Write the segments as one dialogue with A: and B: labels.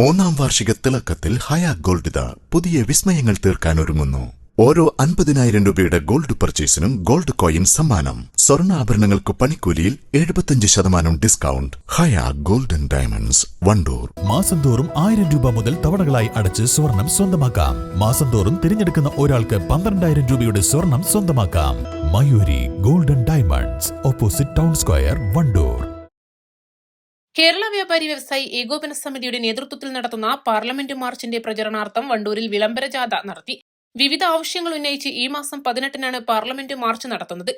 A: മൂന്നാം വാർഷിക തിളക്കത്തിൽ ഹയാ ഗോൾഡ് പുതിയ വിസ്മയങ്ങൾ തീർക്കാൻ ഒരുങ്ങുന്നു. ഓരോ അൻപതിനായിരം രൂപയുടെ ഗോൾഡ് പർച്ചേസിനും ഗോൾഡ് കോയിൻ സമ്മാനം. സ്വർണാഭരണങ്ങൾക്ക് പണിക്കൂലിയിൽ എഴുപത്തിയഞ്ച് ശതമാനം discount. Haya golden diamonds Wandoor.
B: മാസം തോറും ആയിരം രൂപ മുതൽ തവണകളായി അടച്ച് സ്വർണം സ്വന്തമാക്കാം. മാസം തോറും തിരഞ്ഞെടുക്കുന്ന ഒരാൾക്ക് പന്ത്രണ്ടായിരം രൂപയുടെ സ്വർണം സ്വന്തമാക്കാം. Mayuri golden diamonds opposite town square Wandoor.
C: Kerala Vyapari Vyavasayi Ekopana സമിതിയുടെ നേതൃത്വത്തിൽ നടത്തുന്ന പാർലമെന്റ് മാർച്ചിന്റെ പ്രചരണാർത്ഥം വണ്ടൂരിൽ വിളംബര ജാഥ നടത്തി. വിവിധ ആവശ്യങ്ങൾ ഉന്നയിച്ച് ഈ മാസം പതിനെട്ടിനാണ് പാർലമെന്റ് മാർച്ച് നടത്തുന്നത്.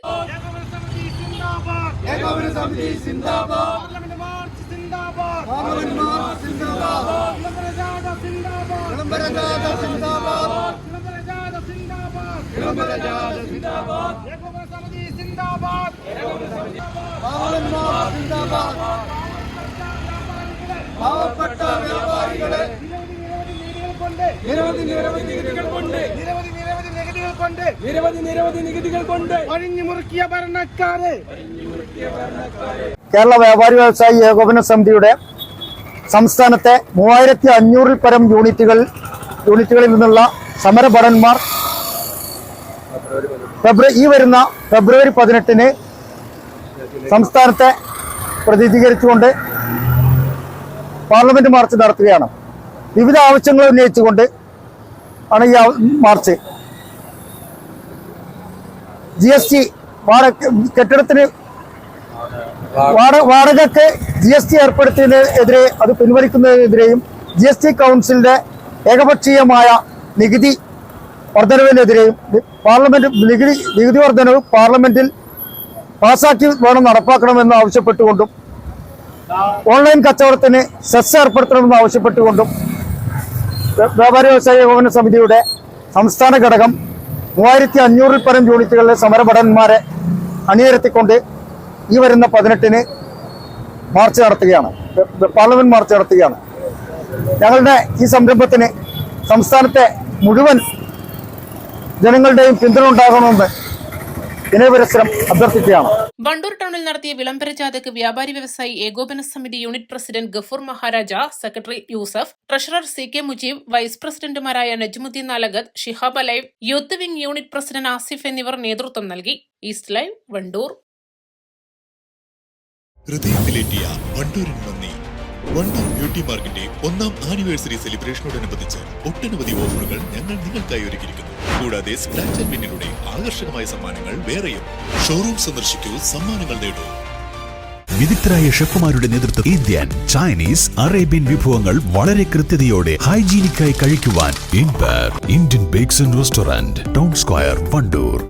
D: ഏകോപന സമിതി സിന്ദാബാദ് പാർലമെന്റ് മാർച്ച് സിന്ദാബാദ് പാർലമെന്റ് മാർച്ച് സിന്ദാബാദ് വിളംബര ജാഥ സിന്ദാബാദ് വിളംബര ജാഥ സിന്ദാബാദ് വിളംബര ജാഥ സിന്ദാബാദ് ഏകോപന സമിതി സിന്ദാബാദ് പാർലമെന്റ് മാർച്ച് സിന്ദാബാദ് പാവപ്പെട്ട വ്യാപാരികളെ നിരവധി നിരവധി നികുതികൾ കൊണ്ട് നിരവധി നിരവധി നികുതികൾ കൊണ്ട് നിരവധി നിരവധി നികുതികൾ കൊണ്ട് അഴിഞ്ഞു മുറുക്കിയ ഭരണക്കാരെ.
E: കേരള വ്യാപാരി വ്യവസായി ഏകോപന സമിതിയുടെ സംസ്ഥാനത്തെ മൂവായിരത്തി അഞ്ഞൂറിൽ പരം യൂണിറ്റുകൾ യൂണിറ്റുകളിൽ നിന്നുള്ള സമരഭടന്മാർ ഫെബ്രുവരി ഈ വരുന്ന ഫെബ്രുവരി പതിനെട്ടിന് സംസ്ഥാനത്തെ പ്രതിനിധീകരിച്ചുകൊണ്ട് പാർലമെന്റ് മാർച്ച് നടത്തുകയാണ്. വിവിധ ആവശ്യങ്ങൾ ഉന്നയിച്ചുകൊണ്ട് ആണ് ഈ മാർച്ച്. ജി എസ് ടി കെട്ടിടത്തിന് വാട- വാടകയ്ക്ക് ജി എസ് ടി ഏർപ്പെടുത്തിയതിനെതിരെ അത് പിൻവലിക്കുന്നതിനെതിരെയും ജി എസ് ടി കൗൺസിലിന്റെ ഏകപക്ഷീയമായ നികുതി വർധനവിനെതിരെയും പാർലമെന്റ് നികുതി നികുതി വർധനവ് പാർലമെന്റിൽ പാസാക്കി വേണം നടപ്പാക്കണമെന്ന് ആവശ്യപ്പെട്ടുകൊണ്ടും ഓൺലൈൻ കച്ചവടത്തിന് സെസ് ഏർപ്പെടുത്തണമെന്ന് ആവശ്യപ്പെട്ടുകൊണ്ടും വ്യാപാര വ്യവസായ ഏകോപന സമിതിയുടെ സംസ്ഥാന ഘടകം മൂവായിരത്തി അഞ്ഞൂറിൽ പരം യൂണിറ്റുകളിലെ സമരഭടന്മാരെ അണിനിരത്തിക്കൊണ്ട് ഈ വരുന്ന പതിനെട്ടിന് മാർച്ച് നടത്തുകയാണ്. പാർലമെന്റ് മാർച്ച് നടത്തുകയാണ്. ഞങ്ങളുടെ ഈ സംരംഭത്തിന് സംസ്ഥാനത്തെ മുഴുവൻ ജനങ്ങളുടെയും പിന്തുണ ഉണ്ടാകണമെന്ന് വിനയപുരസ്സരം അഭ്യർത്ഥിക്കുകയാണ്.
C: വണ്ടൂർ ടൗണിൽ നടത്തിയ വിളംബര ജാഥയ്ക്ക് Vyapari Vyavasayi Ekopana Samithi unit president Gafoor Maharaja secretary Yusuf treasurer C K Mujeeb vice പ്രസിഡന്റുമാരായ Najmuddin Nalagath Shihab alive youth wing unit president Asif എന്നിവർ നേതൃത്വം നൽകി. East live Wandoor.
B: ഹൃദയത്തിലേറ്റിയ വണ്ടൂരിന് നന്ദി. വണ്ടൂർ ബ്യൂട്ടി മാർക്കിന്റെ ഒന്നാം ആനിവേഴ്സറി സെലിബ്രേഷനോടനുബന്ധിച്ച് ഒട്ടനവധി ഓഫറുകൾ ഞങ്ങൾ നിങ്ങൾക്കായി ഒരുക്കിയിരിക്കുന്നു. കൂടാതെ സ്ക്രാച്ച് ആൻഡ് വിന്നിലൂടെ ആകർഷകമായ സമ്മാനങ്ങൾ വേറെയും. ഷോറൂം സന്ദർശിക്കൂ സമ്മാനങ്ങൾ നേടൂ. വിദഗ്ധരായ ഷെഫുമാരുടെ നേതൃത്വം ഇന്ത്യൻ ചൈനീസ് അറേബ്യൻ വിഭവങ്ങൾ വളരെ കൃത്യതയോടെ ഹൈജീനിക്കായി കഴിക്കുവാൻ inspire Indian bakes and restaurant town square Wandoor